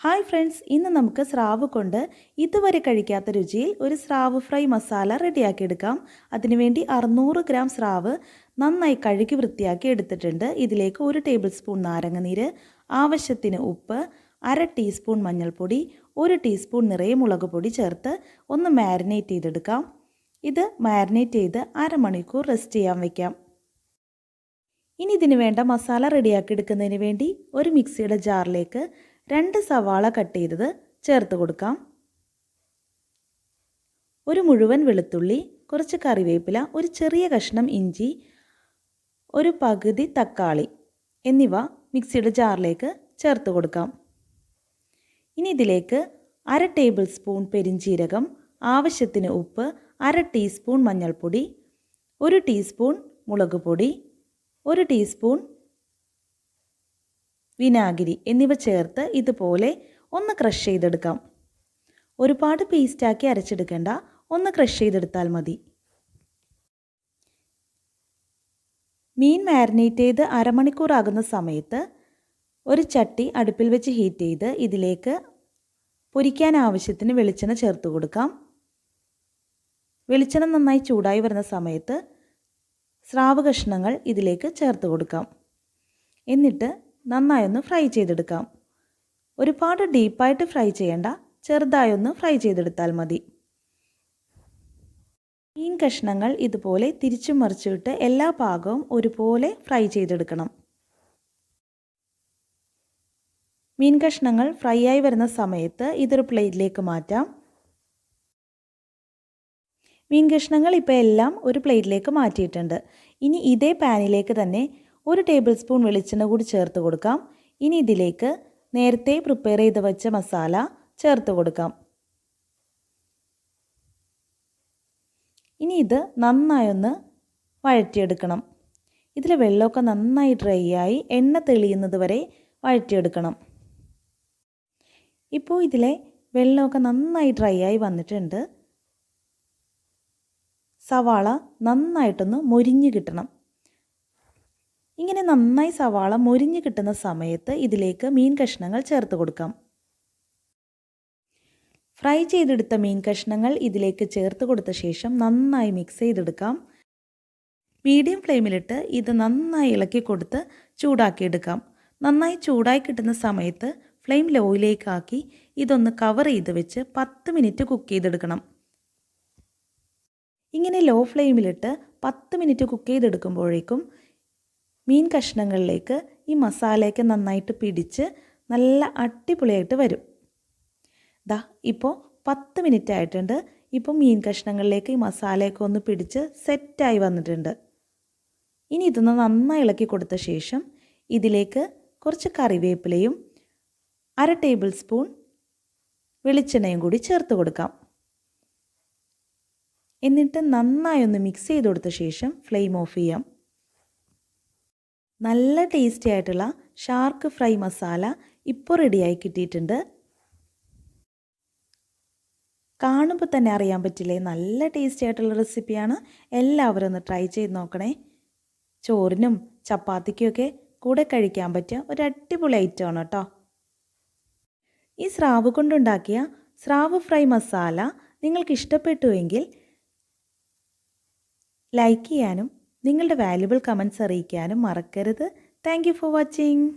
Hi friends ഇന്ന് നമുക്ക് സ്രാവ് കൊണ്ട് ഇതുവരെ കഴിക്കാത്ത രുചിയിൽ ഒരു സ്രാവ് ഫ്രൈ മസാല റെഡിയാക്കിയെടുക്കാം. അതിനുവേണ്ടി അറുന്നൂറ് ഗ്രാം സ്രാവ് നന്നായി കഴുകി വൃത്തിയാക്കി എടുത്തിട്ടുണ്ട്. ഇതിലേക്ക് ഒരു ടേബിൾ സ്പൂൺ നാരങ്ങനീര് ആവശ്യത്തിന് ഉപ്പ് അര ടീസ്പൂൺ മഞ്ഞൾപ്പൊടി ഒരു ടീസ്പൂൺ നിറയെ മുളക് പൊടി ചേർത്ത് ഒന്ന് മാരിനേറ്റ് ചെയ്തെടുക്കാം. ഇത് മാരിനേറ്റ് ചെയ്ത് അരമണിക്കൂർ റെസ്റ്റ് ചെയ്യാൻ വയ്ക്കാം ഇനി ഇതിന് വേണ്ട മസാല റെഡിയാക്കി എടുക്കുന്നതിന് വേണ്ടി ഒരു മിക്സിയുടെ ജാറിലേക്ക് രണ്ട് സവാള കട്ട് ചെയ്തത് ചേർത്ത് കൊടുക്കാം. ഒരു മുഴുവൻ വെളുത്തുള്ളി കുറച്ച് കറിവേപ്പില ഒരു ചെറിയ കഷ്ണം ഇഞ്ചി ഒരു പകുതി തക്കാളി എന്നിവ മിക്സിയുടെ ജാറിലേക്ക് ചേർത്ത് കൊടുക്കാം. ഇനി ഇതിലേക്ക് അര ടേബിൾ സ്പൂൺ പെരിഞ്ചീരകം ആവശ്യത്തിന് ഉപ്പ് അര ടീസ്പൂൺ മഞ്ഞൾപ്പൊടി ഒരു ടീസ്പൂൺ മുളക് പൊടി ഒരു ടീസ്പൂൺ വിനാഗിരി എന്നിവ ചേർത്ത് ഇതുപോലെ ഒന്ന് ക്രഷ് ചെയ്തെടുക്കാം. ഒരുപാട് പേസ്റ്റാക്കി അരച്ചെടുക്കേണ്ട. ഒന്ന് ക്രഷ് ചെയ്തെടുത്താൽ മതി. മീൻ മാരിനേറ്റ് ചെയ്ത് അരമണിക്കൂർ ആകുന്ന സമയത്ത് ഒരു ചട്ടി അടുപ്പിൽ വെച്ച് ഹീറ്റ് ചെയ്ത് ഇതിലേക്ക് പൊരിക്കാൻ ആവശ്യത്തിന് വെളിച്ചെണ്ണ ചേർത്ത് കൊടുക്കാം. വെളിച്ചെണ്ണ നന്നായി ചൂടായി വരുന്ന സമയത്ത് സ്രാവ് കഷ്ണങ്ങൾ ഇതിലേക്ക് ചേർത്ത് കൊടുക്കാം. എന്നിട്ട് നന്നായി ഒന്ന് ഫ്രൈ ചെയ്തെടുക്കാം. ഒരുപാട് ഡീപ്പായിട്ട് ഫ്രൈ ചെയ്യേണ്ട ചെറുതായൊന്ന് ഫ്രൈ ചെയ്തെടുത്താൽ മതി. മീൻ കഷ്ണങ്ങൾ ഇതുപോലെ തിരിച്ചു മറിച്ചിട്ട് എല്ലാ ഭാഗവും ഒരുപോലെ ഫ്രൈ ചെയ്തെടുക്കണം. മീൻ കഷ്ണങ്ങൾ ഫ്രൈ ആയി വരുന്ന സമയത്ത് ഇതൊരു പ്ലേറ്റിലേക്ക് മാറ്റാം. മീൻ കഷ്ണങ്ങൾ ഇപ്പോൾ എല്ലാം ഒരു പ്ലേറ്റിലേക്ക് മാറ്റിയിട്ടുണ്ട്. ഇനി ഇതേ പാനിലേക്ക് തന്നെ ഒരു ടേബിൾ സ്പൂൺ വെളിച്ചെണ്ണ കൂടി ചേർത്ത് കൊടുക്കാം. ഇനി ഇതിലേക്ക് നേരത്തെ പ്രിപ്പയർ ചെയ്ത് വെച്ച മസാല ചേർത്ത് കൊടുക്കാം. ഇനി ഇത് നന്നായൊന്ന് വഴറ്റിയെടുക്കണം. ഇതിലെ വെള്ളമൊക്കെ നന്നായി ഡ്രൈ ആയി എണ്ണ തെളിയുന്നത് വരെ വഴറ്റിയെടുക്കണം. ഇപ്പോൾ ഇതിലെ വെള്ളമൊക്കെ നന്നായി ഡ്രൈ ആയി വന്നിട്ടുണ്ട്. സവാള നന്നായിട്ടൊന്ന് മൊരിഞ്ഞ് കിട്ടണം. ഇങ്ങനെ നന്നായി സവാള മൊരിഞ്ഞ് കിട്ടുന്ന സമയത്ത് ഇതിലേക്ക് മീൻ കഷ്ണങ്ങൾ ചേർത്ത് കൊടുക്കാം. ഫ്രൈ ചെയ്തെടുത്ത മീൻ കഷ്ണങ്ങൾ ഇതിലേക്ക് ചേർത്ത് കൊടുത്ത ശേഷം നന്നായി മിക്സ് ചെയ്തെടുക്കാം. മീഡിയം ഫ്ലെയിമിലിട്ട് ഇത് നന്നായി ഇളക്കി കൊടുത്ത് ചൂടാക്കിയെടുക്കാം. നന്നായി ചൂടായി കിട്ടുന്ന സമയത്ത് ഫ്ലെയിം ലോയിലേക്കാക്കി ഇതൊന്ന് കവർ ചെയ്ത് വെച്ച് പത്ത് മിനിറ്റ് കുക്ക് ചെയ്തെടുക്കണം. ഇങ്ങനെ ലോ ഫ്ലെയിമിലിട്ട് പത്ത് മിനിറ്റ് കുക്ക് ചെയ്തെടുക്കുമ്പോഴേക്കും മീൻ കഷ്ണങ്ങളിലേക്ക് ഈ മസാലയൊക്കെ നന്നായിട്ട് പിടിച്ച് നല്ല അടിപൊളിയായിട്ട് വരും. ദാ ഇപ്പോൾ പത്ത് മിനിറ്റ് ആയിട്ടുണ്ട്. ഇപ്പോൾ മീൻ കഷ്ണങ്ങളിലേക്ക് ഈ മസാലയൊക്കെ ഒന്ന് പിടിച്ച് സെറ്റായി വന്നിട്ടുണ്ട്. ഇനി ഇതൊന്ന് നന്നായി ഇളക്കി കൊടുത്ത ശേഷം ഇതിലേക്ക് കുറച്ച് കറിവേപ്പിലയും അര ടേബിൾ സ്പൂൺ വെളിച്ചെണ്ണയും കൂടി ചേർത്ത് കൊടുക്കാം. എന്നിട്ട് നന്നായി ഒന്ന് മിക്സ് ചെയ്ത് കൊടുത്ത ശേഷം ഫ്ലെയിം ഓഫ് ചെയ്യാം. നല്ല ടേസ്റ്റി ആയിട്ടുള്ള ഷാർക്ക് ഫ്രൈ മസാല ഇപ്പോൾ റെഡിയായി കിട്ടിയിട്ടുണ്ട്. കാണുമ്പോൾ തന്നെ അറിയാൻ പറ്റില്ലേ? നല്ല ടേസ്റ്റി ആയിട്ടുള്ള റെസിപ്പിയാണ് എല്ലാവരും ഒന്ന് ട്രൈ ചെയ്ത് നോക്കണേ. ചോറിനും ചപ്പാത്തിക്കുമൊക്കെ കൂടെ കഴിക്കാൻ പറ്റിയ ഒരു അടിപൊളി ഐറ്റം ആണ് കേട്ടോ ഈ സ്രാവ് കൊണ്ടുണ്ടാക്കിയ സ്രാവ് ഫ്രൈ മസാല നിങ്ങൾക്ക് ഇഷ്ടപ്പെട്ടുവെങ്കിൽ ലൈക്ക് ചെയ്യാനും നിങ്ങളുടെ വാല്യുബിൾ കമൻസ് അറിയിക്കാനും മറക്കരുത്. Thank for watching